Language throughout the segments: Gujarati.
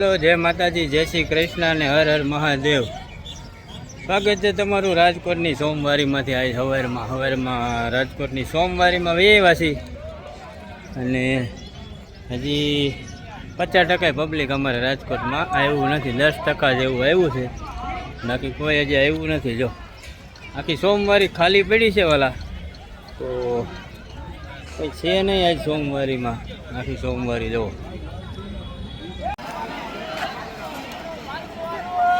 જય માતાજી, જય શ્રી કૃષ્ણ અને હર હર મહાદેવ. સ્વાગત છે તમારું રાજકોટની સોમવારીમાંથી આવી સવારમાં સવારમાં રાજકોટની સોમવારીમાં વેવાસી. અને હજી પચાસ ટકા પબ્લિક અમારે રાજકોટમાં આવ્યું નથી, દસ ટકા જેવું આવ્યું છે. બાકી કોઈ હજી આવ્યું નથી, જો. આખી સોમવારી ખાલી પડી છે વાલા તો કંઈ છે નહીં આજ સોમવારીમાં. આખી સોમવારી જુઓ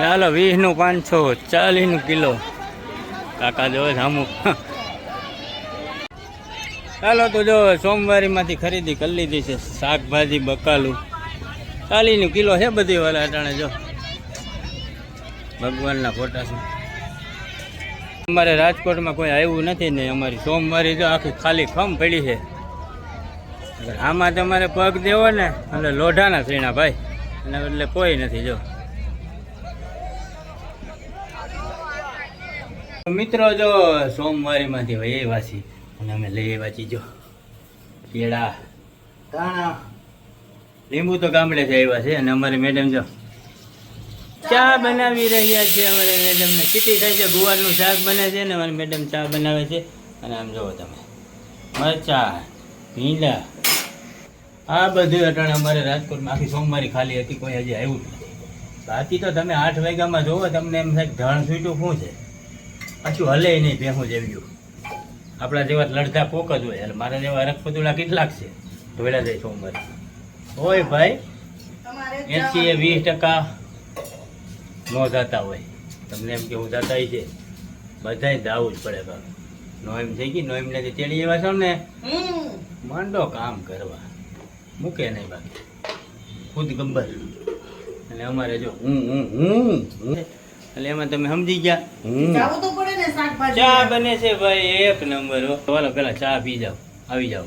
ચાલો, વીસનું પાંચસો, ચાલીસનું કિલો. કાકા જો સામું ચાલો, તો જો સોમવારીમાંથી ખરીદી કરી લીધી છે. શાકભાજી, બકાલું. ચાલીસનું કિલો છે બધી વાલા અટાણે, જો. ભગવાનના ફોટા છે. અમારે રાજકોટમાં કોઈ આવ્યું નથી ને અમારી સોમવારી જો આખી ખાલી ખમ પડી છે. આમાં તમારે પગ દેવો ને, એટલે લોઢાના સીણા ભાઈ. અને એટલે કોઈ નથી, જો. મિત્રો જો સોમવારીમાંથી વહી વાસી. અને અમે લઈ વાંચી જો. કેળા તાણા લીંબુ તો ગામડે છે આવ્યા છે. અને અમારી મેડમ જો ચા બનાવી રહ્યા છે. અમારે મેડમને સીટી થાય છે. ગુવારનું શાક બને છે ને અમારી મેડમ ચા બનાવે છે. અને આમ જુઓ તમે. મરચા ભીંડા આ બધું અટાણે અમારે રાજકોટમાં આખી સોમવારી ખાલી હતી. કોઈ હજી આવ્યું જ નથી. બાકી તો તમે આઠ વાગ્યામાં જોવો, તમને એમ થાય ધણ સૂટ્યું શું છે? પાછું હલે નહીં ભેહું જેવ્યું આપણા જેવા લડતા કોક જ હોય. એટલે મારા જેવા રખપતુડા કેટલાક છે? ઢોળ્યા જાય સોમવાર હોય ભાઈ એસી એ વીસ ટકા નો જતા હોય. તમને એમ કે હું જતા છે? બધાય દાવું જ પડે બાપ. નોઈમ થઈ ગઈ નોઈમ ને તેડી એવા છો ને? માંડો કામ કરવા. મૂકે નહીં બાકી ખુદ ગબ્બર. અને અમારે જો હું હું હું. એટલે એમાં તમે સમજી ગયા? હું જાવું ચા બને છે ભાઈ એક નંબર. ચાલો પેલા ચા પી જાઓ. આવી જાઓ.